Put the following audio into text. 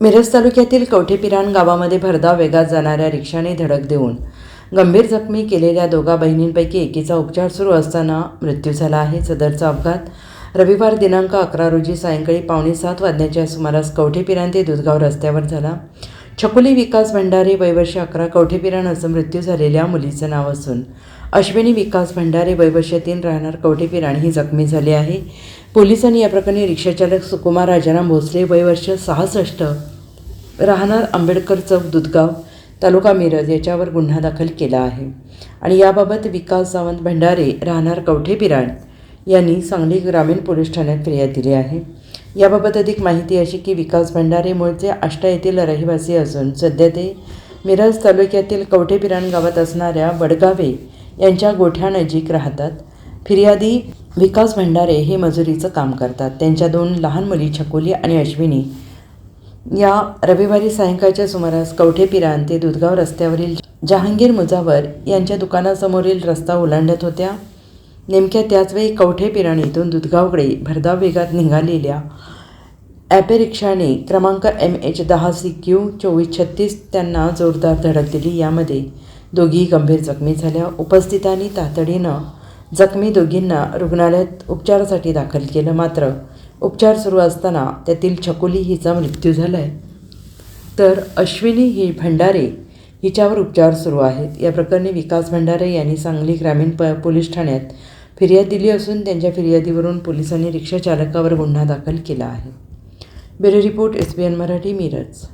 मिरज तालुक्यातील कवठेपिराण गावामध्ये भरधाव वेगात जाणाऱ्या रिक्षाने धडक देऊन गंभीर जखमी केलेल्या दोघा बहिणींपैकी एकीचा उपचार सुरू असताना मृत्यू झाला आहे. सदरचा अपघात रविवार दिनांक अकरा रोजी सायंकाळी पावणे सात वाजण्याच्या सुमारास कवठेपिराण ते दुधगाव रस्त्यावर झाला. छकुली विकास भंडारे वयवर्ष अकरा कवठेपिराण असं मृत्यू झालेल्या मुलीचं नाव असून अश्विनी विकास भंडारे वयवर्ष तीन राहणार कवठेपिराण ही जखमी झाली आहे. पोलिसांनी या प्रकरणी रिक्षाचालक सुकुमार राजाराम भोसले वयवर्ष सहासष्ट राहणार आंबेडकर चौक दुधगाव तालुका मिरज याच्यावर गुन्हा दाखल केला आहे. आणि याबाबत विकास सावंत भंडारे राहणार कवठेपिराण यांनी सांगली ग्रामीण पोलीस ठाण्यात फिर्याद दिली आहे. याबाबत अधिक माहिती अशी की विकास भंडारे मूळचे आष्टा येथील रहिवासी असून सध्या ते मिरज तालुक्यातील कवठेपिराण गावात असणाऱ्या वडगावे यांच्या गोठ्यानजीक राहतात. फिर्यादी विकास भंडारे हे मजुरीचं काम करतात. त्यांच्या दोन लहान मुली छकोली आणि अश्विनी. या रविवारी सायंकाळच्या सुमारास कवठेपिराण ते दुधगाव रस्त्यावरील जहांगीर मुजावर यांच्या दुकानासमोरील रस्ता ओलांडत होत्या. नेमक्या त्याचवेळी कवठे पिराणीतून दुधगावकडे भरधाव वेगात निघालेल्या ॲपे रिक्षाने क्रमांक एम एच दहा सी क्यू चोवीस छत्तीस त्यांना जोरदार धडक दिली. यामध्ये दोघी गंभीर जखमी झाल्या. उपस्थितांनी तातडीनं जखमी दोघींना रुग्णालयात उपचारासाठी दाखल केलं मात्र उपचार सुरू असताना त्यातील छकुली हिचा मृत्यू झाला आहे तर अश्विनी ही भंडारे हिच्यावर उपचार सुरू आहेत. या प्रकरणी विकास भंडारे यांनी सांगली ग्रामीण प पोलीस ठाण्यात फिर्याद दिली असून त्यांच्या फिर्यादीवरून पोलिसांनी रिक्षाचालकावर गुन्हा दाखल केला आहे. Bureau report S B N Marathi Miraj.